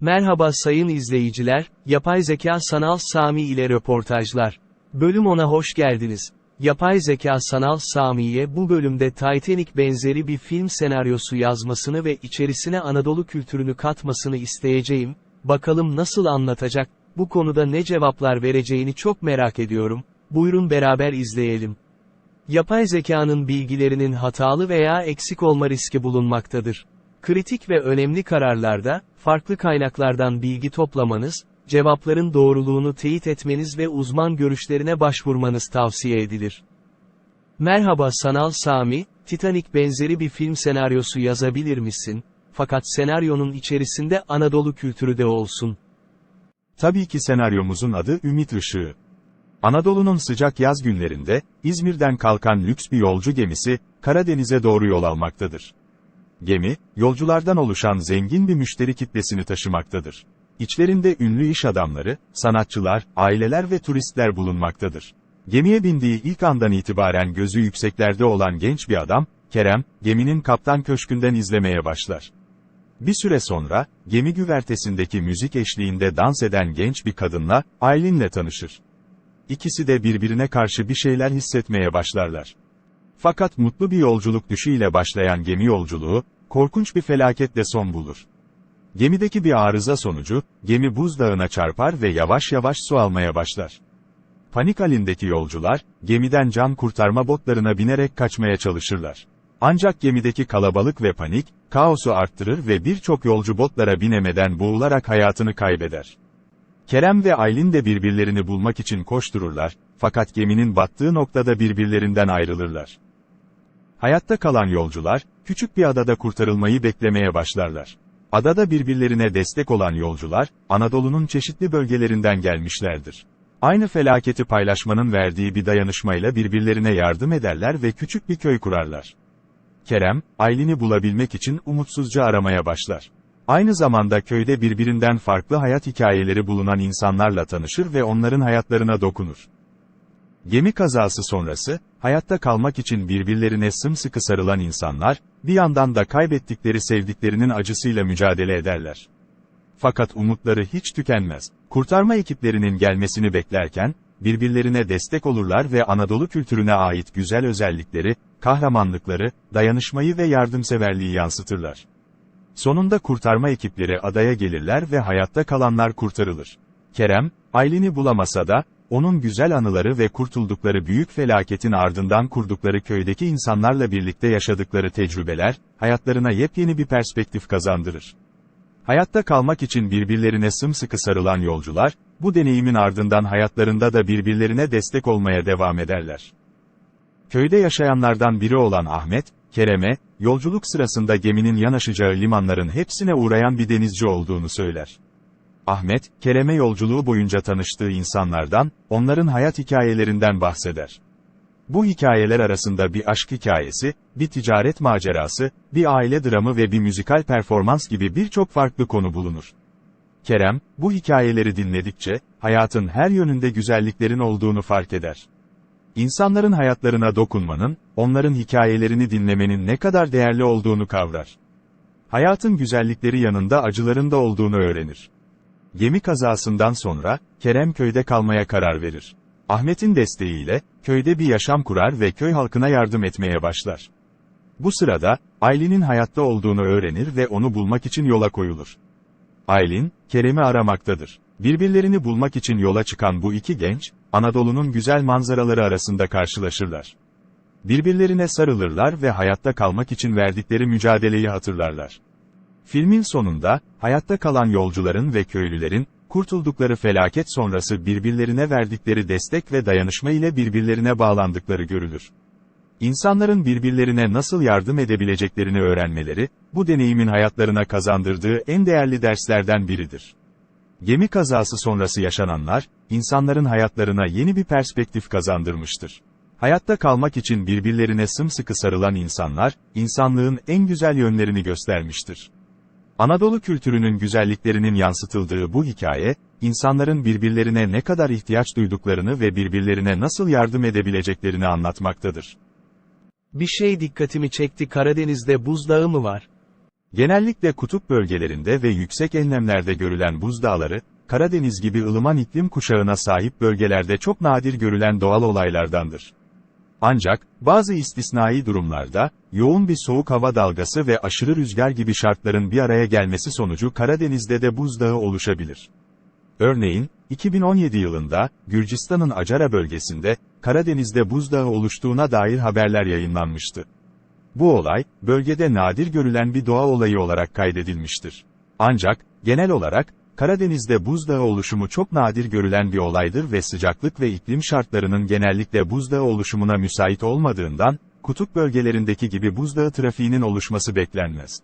Merhaba sayın izleyiciler, Yapay Zeka Sanal Sami ile röportajlar. Bölüm 10'a hoş geldiniz. Yapay Zeka Sanal Sami'ye bu bölümde Titanic benzeri bir film senaryosu yazmasını ve içerisine Anadolu kültürünü katmasını isteyeceğim, bakalım nasıl anlatacak, bu konuda ne cevaplar vereceğini çok merak ediyorum, buyurun beraber izleyelim. Yapay zekanın bilgilerinin hatalı veya eksik olma riski bulunmaktadır. Kritik ve önemli kararlarda, farklı kaynaklardan bilgi toplamanız, cevapların doğruluğunu teyit etmeniz ve uzman görüşlerine başvurmanız tavsiye edilir. Merhaba Sanal Sami, Titanic benzeri bir film senaryosu yazabilir misin? Fakat senaryonun içerisinde Anadolu kültürü de olsun. Tabii ki senaryomuzun adı Ümit Işığı. Anadolu'nun sıcak yaz günlerinde, İzmir'den kalkan lüks bir yolcu gemisi, Karadeniz'e doğru yol almaktadır. Gemi, yolculardan oluşan zengin bir müşteri kitlesini taşımaktadır. İçlerinde ünlü iş adamları, sanatçılar, aileler ve turistler bulunmaktadır. Gemiye bindiği ilk andan itibaren gözü yükseklerde olan genç bir adam, Kerem, geminin kaptan köşkünden izlemeye başlar. Bir süre sonra, gemi güvertesindeki müzik eşliğinde dans eden genç bir kadınla, Aylin'le tanışır. İkisi de birbirine karşı bir şeyler hissetmeye başlarlar. Fakat mutlu bir yolculuk düşüyle başlayan gemi yolculuğu, korkunç bir felaketle son bulur. Gemideki bir arıza sonucu, gemi buzdağına çarpar ve yavaş yavaş su almaya başlar. Panik halindeki yolcular, gemiden can kurtarma botlarına binerek kaçmaya çalışırlar. Ancak gemideki kalabalık ve panik, kaosu arttırır ve birçok yolcu botlara binemeden boğularak hayatını kaybeder. Kerem ve Aylin de birbirlerini bulmak için koştururlar, fakat geminin battığı noktada birbirlerinden ayrılırlar. Hayatta kalan yolcular, küçük bir adada kurtarılmayı beklemeye başlarlar. Adada birbirlerine destek olan yolcular, Anadolu'nun çeşitli bölgelerinden gelmişlerdir. Aynı felaketi paylaşmanın verdiği bir dayanışmayla birbirlerine yardım ederler ve küçük bir köy kurarlar. Kerem, Aylin'i bulabilmek için umutsuzca aramaya başlar. Aynı zamanda köyde birbirinden farklı hayat hikayeleri bulunan insanlarla tanışır ve onların hayatlarına dokunur. Gemi kazası sonrası, hayatta kalmak için birbirlerine sımsıkı sarılan insanlar, bir yandan da kaybettikleri sevdiklerinin acısıyla mücadele ederler. Fakat umutları hiç tükenmez. Kurtarma ekiplerinin gelmesini beklerken, birbirlerine destek olurlar ve Anadolu kültürüne ait güzel özellikleri, kahramanlıkları, dayanışmayı ve yardımseverliği yansıtırlar. Sonunda kurtarma ekipleri adaya gelirler ve hayatta kalanlar kurtarılır. Kerem, Aylin'i bulamasa da, onun güzel anıları ve kurtuldukları büyük felaketin ardından kurdukları köydeki insanlarla birlikte yaşadıkları tecrübeler, hayatlarına yepyeni bir perspektif kazandırır. Hayatta kalmak için birbirlerine sımsıkı sarılan yolcular, bu deneyimin ardından hayatlarında da birbirlerine destek olmaya devam ederler. Köyde yaşayanlardan biri olan Ahmet, Kerem'e, yolculuk sırasında geminin yanaşacağı limanların hepsine uğrayan bir denizci olduğunu söyler. Ahmet, Kerem'e yolculuğu boyunca tanıştığı insanlardan, onların hayat hikayelerinden bahseder. Bu hikayeler arasında bir aşk hikayesi, bir ticaret macerası, bir aile dramı ve bir müzikal performans gibi birçok farklı konu bulunur. Kerem, bu hikayeleri dinledikçe, hayatın her yönünde güzelliklerin olduğunu fark eder. İnsanların hayatlarına dokunmanın, onların hikayelerini dinlemenin ne kadar değerli olduğunu kavrar. Hayatın güzellikleri yanında acıların da olduğunu öğrenir. Gemi kazasından sonra, Kerem köyde kalmaya karar verir. Ahmet'in desteğiyle, köyde bir yaşam kurar ve köy halkına yardım etmeye başlar. Bu sırada, Aylin'in hayatta olduğunu öğrenir ve onu bulmak için yola koyulur. Aylin, Kerem'i aramaktadır. Birbirlerini bulmak için yola çıkan bu iki genç, Anadolu'nun güzel manzaraları arasında karşılaşırlar. Birbirlerine sarılırlar ve hayatta kalmak için verdikleri mücadeleyi hatırlarlar. Filmin sonunda, hayatta kalan yolcuların ve köylülerin, kurtuldukları felaket sonrası birbirlerine verdikleri destek ve dayanışma ile birbirlerine bağlandıkları görülür. İnsanların birbirlerine nasıl yardım edebileceklerini öğrenmeleri, bu deneyimin hayatlarına kazandırdığı en değerli derslerden biridir. Gemi kazası sonrası yaşananlar, insanların hayatlarına yeni bir perspektif kazandırmıştır. Hayatta kalmak için birbirlerine sımsıkı sarılan insanlar, insanlığın en güzel yönlerini göstermiştir. Anadolu kültürünün güzelliklerinin yansıtıldığı bu hikaye, insanların birbirlerine ne kadar ihtiyaç duyduklarını ve birbirlerine nasıl yardım edebileceklerini anlatmaktadır. Bir şey dikkatimi çekti Karadeniz'de buzdağı mı var? Genellikle kutup bölgelerinde ve yüksek enlemlerde görülen buzdağları, Karadeniz gibi ılıman iklim kuşağına sahip bölgelerde çok nadir görülen doğal olaylardandır. Ancak, bazı istisnai durumlarda, yoğun bir soğuk hava dalgası ve aşırı rüzgar gibi şartların bir araya gelmesi sonucu Karadeniz'de de buzdağı oluşabilir. Örneğin, 2017 yılında, Gürcistan'ın Acara bölgesinde, Karadeniz'de buzdağı oluştuğuna dair haberler yayınlanmıştı. Bu olay, bölgede nadir görülen bir doğa olayı olarak kaydedilmiştir. Ancak, genel olarak, Karadeniz'de buzdağı oluşumu çok nadir görülen bir olaydır ve sıcaklık ve iklim şartlarının genellikle buzdağı oluşumuna müsait olmadığından, kutup bölgelerindeki gibi buzdağı trafiğinin oluşması beklenmez.